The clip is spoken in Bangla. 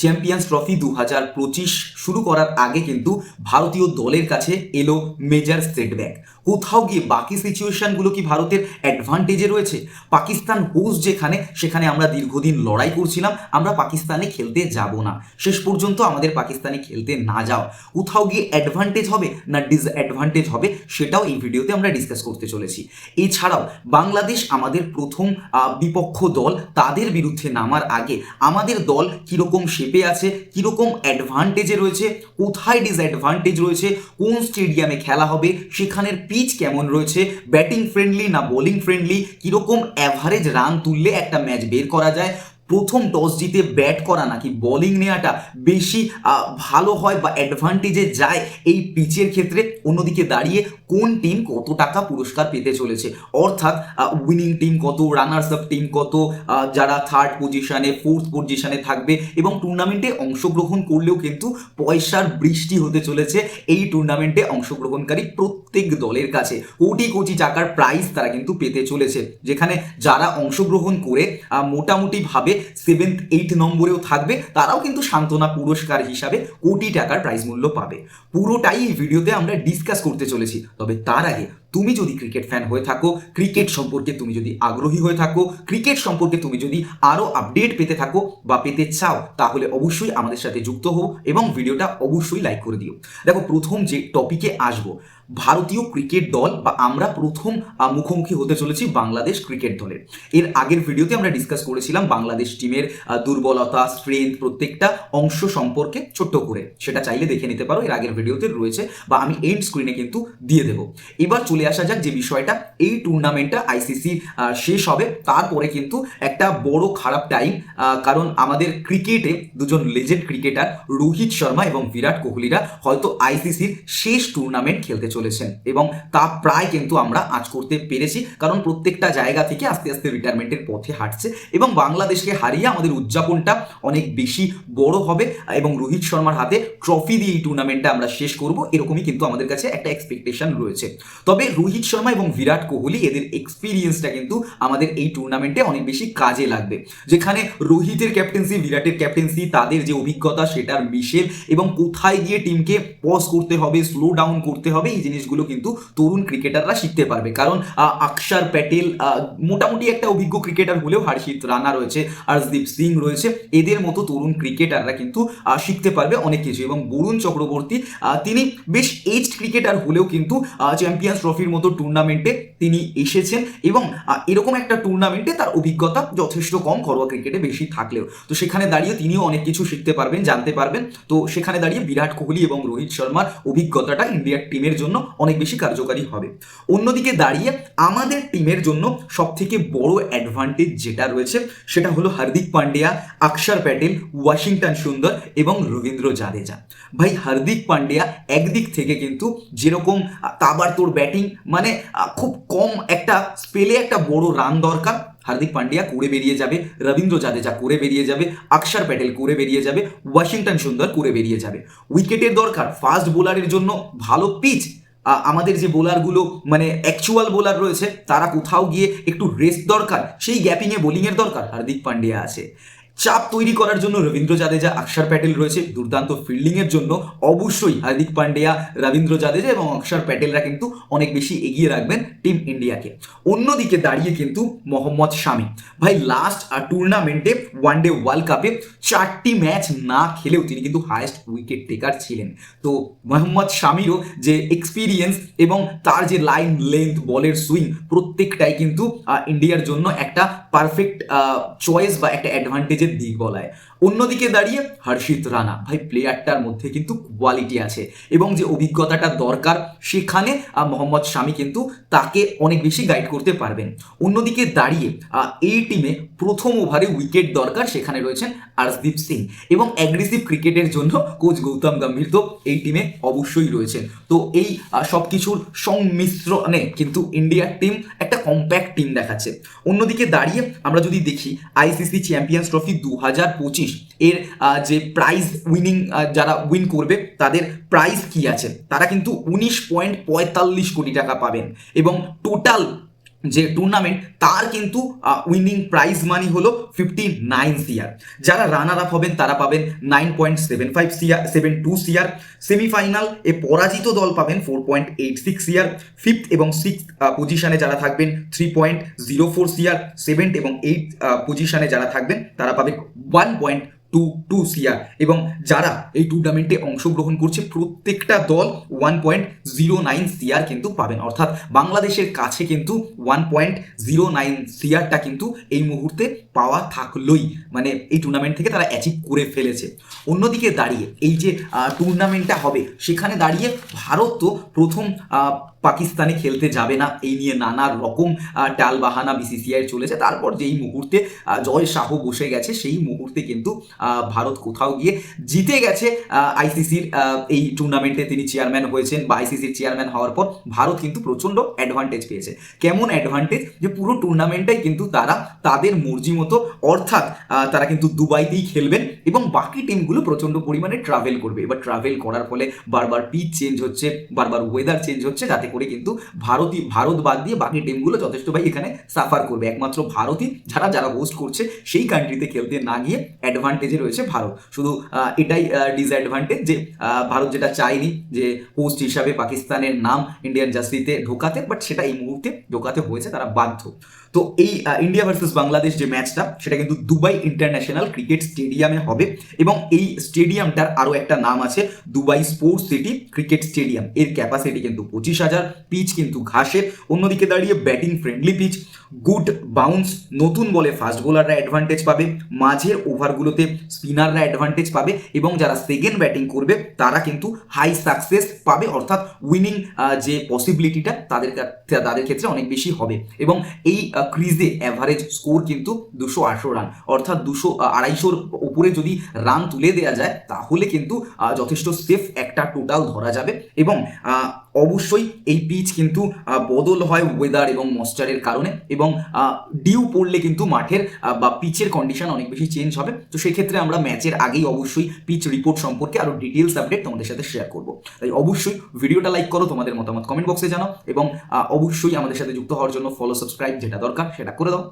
চ্যাম্পিয়ন্স ট্রফি দু হাজার পঁচিশ শুরু করার আগে কিন্তু ভারতীয় দলের কাছে এলো মেজর সেটব্যাক কোথাও গিয়ে বাকি সিচুয়েশনগুলো কি ভারতের অ্যাডভান্টেজে রয়েছে? পাকিস্তান হোস্ট যেখানে, সেখানে আমরা দীর্ঘদিন লড়াই করছিলাম, আমরা পাকিস্তানে খেলতে যাব না। শেষ পর্যন্ত আমাদের পাকিস্তানে খেলতে না যাও। কোথাও গিয়ে অ্যাডভান্টেজ হবে না ডিসঅ্যাডভান্টেজ হবে, সেটাও এই ভিডিওতে আমরা ডিসকাস করতে চলেছি। এছাড়াও বাংলাদেশ আমাদের প্রথম বিপক্ষ দল, তাদের বিরুদ্ধে নামার আগে আমাদের দল কীরকম শেপে আছে, কীরকম অ্যাডভান্টেজে রয়েছে কোথায় ডিসঅ্যাডভান্টেজ রয়েছে, কোন স্টেডিয়ামে খেলা হবে, সেখানের পিচ কেমন রয়েছে ব্যাটিং ফ্রেন্ডলি না বোলিং ফ্রেন্ডলি কীরকম অ্যাভারেজ রান তুললে একটা ম্যাচ বের করা যায় প্রথম টস জিতে ব্যাট করা নাকি বোলিং নেওয়াটা বেশি ভালো হয় বা অ্যাডভান্টেজে যায় এই পিচের ক্ষেত্রে? অন্যদিকে দাঁড়িয়ে কোন টিম কত টাকা পুরস্কার পেতে চলেছে? অর্থাৎ উইনিং টিম কত রানার্স আপ টিম কত যারা থার্ড পজিশনে ফোর্থ পজিশনে থাকবে এবং টুর্নামেন্টে অংশগ্রহণ করলেও কিন্তু পয়সার বৃষ্টি হতে চলেছে এই টুর্নামেন্টে অংশগ্রহণকারী প্রত্যেক দলের কাছে। কোটি কোটি টাকার প্রাইজ তারা কিন্তু পেতে চলেছে। যেখানে যারা অংশগ্রহণ করে মোটামুটিভাবে সেভেন্থ এইট নম্বরেও থাকবে। তারাও কিন্তু সান্ত্বনা পুরস্কার হিসাবে কোটি টাকার প্রাইজ মূল্য পাবে। পুরোটাই এই ভিডিওতে আমরা ডিসকাস করতে চলেছি। তবে তার আগে তুমি যদি ক্রিকেট ফ্যান হয়ে থাকো ক্রিকেট সম্পর্কে তুমি যদি আগ্রহী হয়ে থাকো ক্রিকেট সম্পর্কে তুমি যদি আরও আপডেট পেতে থাকো বা পেতে চাও, তাহলে অবশ্যই আমাদের সাথে যুক্ত হও এবং ভিডিওটা অবশ্যই লাইক করে দিও। দেখো, প্রথম যে টপিকে আসব ভারতীয় ক্রিকেট দল বা আমরা প্রথম মুখোমুখি হতে চলেছি বাংলাদেশ ক্রিকেট দলের এর আগের ভিডিওতে আমরা ডিসকাস করেছিলাম বাংলাদেশ টিমের দুর্বলতা স্ট্রেংথ প্রত্যেকটা অংশ সম্পর্কে ছোট্ট করে। সেটা চাইলে দেখে নিতে পারো, এর আগের ভিডিওতে রয়েছে বা আমি এন্ড স্ক্রিনে কিন্তু দিয়ে দেবো। এবার চলে আসা যাক যে বিষয়টা, এই টুর্নামেন্টটা আইসিসি শেষ হবে। তারপরে কিন্তু একটা বড় খারাপ টাইম কারণ আমাদের ক্রিকেটে দুজন লেজেন্ড ক্রিকেটার রোহিত শর্মা এবং বিরাট কোহলিরা হয়তো আইসিসির শেষ টুর্নামেন্ট খেলতে চলেছেন। এবং তা প্রায় কিন্তু আমরা আজ করতে পেরেছি, কারণ প্রত্যেকটা জায়গা থেকে আস্তে আস্তে রিটায়ারমেন্টের পথে হাঁটছে এবং বাংলাদেশকে হারিয়ে আমাদের উদযাপনটা অনেক বেশি বড় হবে এবং রোহিত শর্মার হাতে ট্রফি দিয়ে এই টুর্নামেন্টটা আমরা শেষ করব, এরকমই কিন্তু আমাদের কাছে একটা এক্সপেকটেশন রয়েছে। তবে রোহিত শর্মা এবং বিরাট কোহলি এদের এক্সপিরিয়েন্সটা কিন্তু আমাদের এই টুর্নামেন্টে অনেক বেশি কাজে লাগবে। যেখানে রোহিতের ক্যাপ্টেন্সি বিরাটের ক্যাপ্টেন্সি তাদের যে অভিজ্ঞতা সেটার মিশেল এবং কোথায় গিয়ে টিমকে পজ করতে হবে স্লো ডাউন করতে হবে, এই জিনিসগুলো কিন্তু তরুণ ক্রিকেটাররা শিখতে পারবে। কারণ আহ, অক্ষর প্যাটেল মোটামুটি একটা অভিজ্ঞ ক্রিকেটার হলেও হর্ষিত রানা রয়েছে হর্ষদীপ সিং রয়েছে এদের মতো তরুণ ক্রিকেটাররা কিন্তু শিখতে পারবে অনেক কিছু। এবং বরুণ চক্রবর্তী তিনি বেশ এজড ক্রিকেটার হলেও কিন্তু চ্যাম্পিয়ন্স ট্রফির মতো টুর্নামেন্টে তিনি এসেছেন এবং এরকম একটা টুর্নামেন্টে তার অভিজ্ঞতা যথেষ্ট কম ঘরোয়া ক্রিকেটে বেশি থাকলেও। তো সেখানে দাঁড়িয়ে তিনিও অনেক কিছু শিখতে পারবেন জানতে পারবেন। তো সেখানে দাঁড়িয়ে বিরাট কোহলি এবং রোহিত শর্মার অভিজ্ঞতাটা ইন্ডিয়ার টিমের জন্য অনেক বেশি কার্যকারী হবে। অন্যদিকে দাঁড়িয়ে আমাদের টিমের জন্য সব থেকে বড় অ্যাডভান্টেজ যেটা রয়েছে সেটা হলো হার্দিক পান্ডিয়া অক্ষর প্যাটেল ওয়াশিংটন সুন্দর এবং রবীন্দ্র জাদেজা। ভাই হার্দিক পান্ডিয়া একদিক থেকে কিন্তু যেরকম আহ, তাবাড়তোড় ব্যাটিং মানে খুব কম একটা স্পেলে একটা বড় রান দরকার। হার্দিক পান্ডিয়া করে বেরিয়ে যাবে রবীন্দ্র জাদেজা করে বেরিয়ে যাবে অক্ষর প্যাটেল করে বেরিয়ে যাবে ওয়াশিংটন সুন্দর করে বেরিয়ে যাবে। উইকেটের দরকার ফাস্ট বোলারের জন্য ভালো পিচ আমাদের যে বোলারগুলো মানে অ্যাকচুয়াল বোলার রয়েছে, তারা কোথাও গিয়ে একটু রেস্ট দরকার, সেই গ্যাপিংয়ে বোলিংয়ের দরকার। হার্দিক পান্ডিয়া আছে। চাপ তৈরি করার জন্য রবীন্দ্র জাদেজা অক্ষর প্যাটেল রয়েছে। দুর্দান্ত ফিল্ডিংয়ের জন্য অবশ্যই হার্দিক পান্ডিয়া, রবীন্দ্র জাদেজা এবং অক্ষর প্যাটেলরা কিন্তু অনেক বেশি এগিয়ে রাখবেন টিম ইন্ডিয়াকে। অন্যদিকে দাঁড়িয়ে কিন্তু মোহাম্মদ শামি। ভাই লাস্ট টুর্নামেন্টে ওয়ান ডে ওয়ার্ল্ড কাপে চারটি ম্যাচ না খেলেও তিনি কিন্তু হায়েস্ট উইকেট টেকার ছিলেন। তো মোহাম্মদ শামিরও যে এক্সপিরিয়েন্স এবং তার যে লাইন লেন্থ বলের সুইং প্রত্যেকটাই কিন্তু ইন্ডিয়ার জন্য একটা পারফেক্ট চয়েস বা একটা অ্যাডভান্টেজের দিক বলায়। অন্যদিকে দাঁড়িয়ে হর্ষিত রানা। ভাই প্লেয়ারটার মধ্যে কিন্তু কোয়ালিটি আছে এবং যে অভিজ্ঞতাটা দরকার সেখানে মোহাম্মদ শামি কিন্তু তাকে অনেক বেশি গাইড করতে পারবেন। অন্যদিকে দাঁড়িয়ে এই টিমে প্রথম ওভারে উইকেট দরকার সেখানে রয়েছেন আর্শদীপ সিং এবং অ্যাগ্রেসিভ ক্রিকেটের জন্য কোচ গৌতম গম্ভীর তো এই টিমে অবশ্যই রয়েছেন। তো এই সব কিছুর সংমিশ্রণে কিন্তু ইন্ডিয়ার টিম একটা কম্প্যাক্ট টিম দেখাচ্ছে। অন্যদিকে দাঁড়িয়ে আমরা যদি দেখি আইসিসি চ্যাম্পিয়ন্স ট্রফি দু হাজার পঁচিশ, এর যে প্রাইজ উইনিং যারা উইন করবে, তাদের প্রাইজ কি আছে? তারা কিন্তু উনিশ পয়েন্ট পঁয়তাল্লিশ কোটি টাকা পাবেন। এবং টোটাল যে টুর্নামেন্ট তার কিন্তু উইনিং প্রাইজ মানি হলো ফিফটি নাইন সিআর যারা রানার আপ হবেন, তারা পাবেন nine point seven five CR seven two CR semifinal এ পরাজিত দল পাবেন four point eight six CR fifth এবং সিক্স পজিশনে যারা থাকবেন three point zero four CR seventh এবং এইট পজিশনে যারা থাকবেন, তারা পাবেন one point two two CR এবং যারা এই টুর্নামেন্টে অংশগ্রহণ করছে, প্রত্যেকটা দল one point zero nine CR কিন্তু পাবেন। অর্থাৎ বাংলাদেশের কাছে কিন্তু ওয়ান পয়েন্ট জিরো নাইন সিআরটা কিন্তু এই মুহূর্তে পাওয়া থাকলোই। মানে এই টুর্নামেন্ট থেকে তারা অ্যাচিভ করে ফেলেছে। অন্যদিকে দাঁড়িয়ে এই যে টুর্নামেন্টটা হবে, সেখানে দাঁড়িয়ে ভারত তো প্রথম পাকিস্তানে খেলতে যাবে না, এই নিয়ে নানা রকম টাল বাহানা বিসিসিআই চলেছে। তারপর যেই মুহূর্তে জয় শাহ বসে গেছে, সেই মুহূর্তে কিন্তু ভারত কোথাও গিয়ে জিতে গেছে আইসিসির এই টুর্নামেন্টে তিনি চেয়ারম্যান হয়েছেন বা আইসিসির চেয়ারম্যান হওয়ার পর ভারত কিন্তু প্রচণ্ড অ্যাডভান্টেজ পেয়েছে। কেমন অ্যাডভান্টেজ যে পুরো টুর্নামেন্টটাই কিন্তু তারা তাদের মর্জি মতো, অর্থাৎ তারা কিন্তু দুবাইতেই খেলবেন এবং বাকি টিমগুলো প্রচণ্ড পরিমাণে ট্রাভেল করবে। এবার ট্রাভেল করার ফলে বারবার পিচ চেঞ্জ হচ্ছে, বারবার ওয়েদার চেঞ্জ হচ্ছে, যাতে করে কিন্তু ভারতই ভারত বাদ দিয়ে বাকি টিমগুলো যথেষ্ট ভাই এখানে সাফার করবে। একমাত্র ভারতই যারা যারা হোস্ট করছে সেই কান্ট্রিতে খেলতে না গিয়ে অ্যাডভান্টেজে রয়েছে ভারত। শুধু এটাই ডিসঅ্যাডভান্টেজ যে ভারত যেটা চায়নি যে হোস্ট হিসাবে পাকিস্তানের নাম ইন্ডিয়ান জার্সিতে ঢোকাতে বাট সেটা এই মুহূর্তে ঢোকাতে হয়েছে, তারা বাধ্য। তো এই ইন্ডিয়া ভার্সেস বাংলাদেশ যে ম্যাচটা সেটা কিন্তু দুবাই ইন্টারন্যাশনাল ক্রিকেট স্টেডিয়ামে হবে এবং এই স্টেডিয়ামটার আরও একটা নাম আছে Dubai sports city cricket stadium এর ক্যাপাসিটি কিন্তু পঁচিশ হাজার পিচ কিন্তু ঘাসের অন্যদিকে দাঁড়িয়ে batting friendly pitch good bounce নতুন বলে ফাস্ট বোলাররা অ্যাডভান্টেজ পাবে। মাঝের ওভারগুলোতে স্পিনাররা অ্যাডভান্টেজ পাবে এবং যারা সেকেন্ড ব্যাটিং করবে, তারা কিন্তু হাই সাকসেস পাবে। অর্থাৎ উইনিং যে পসিবিলিটিটা তাদের তাদের ক্ষেত্রে অনেক বেশি হবে। এবং এই ক্রিজে অ্যাভারেজ স্কোর কিন্তু দুশো আটশো রান অর্থাৎ দুশো আড়াইশোর উপরে যদি রান তুলে দেওয়া যায়, তাহলে কিন্তু যথেষ্ট সেফ একটা টোটাল ধরা যাবে এবং অবশ্যই এই পিচ কিন্তু বদল হয় ওয়েদার এবং ময়েশ্চারের কারণে এবং ডিউ পড়লে কিন্তু মাঠের বা পিচের কন্ডিশন অনেক বেশি চেঞ্জ হবে। তো সেক্ষেত্রে আমরা ম্যাচের আগেই অবশ্যই পিচ রিপোর্ট সম্পর্কে আরও ডিটেলস আপডেট তোমাদের সাথে শেয়ার করব। তাই অবশ্যই ভিডিওটা লাইক করো, তোমাদের মতামত কমেন্ট বক্সে জানাও এবং অবশ্যই আমাদের সাথে যুক্ত হওয়ার জন্য ফলো সাবস্ক্রাইব যেটা দরকার সেটা করে দাও।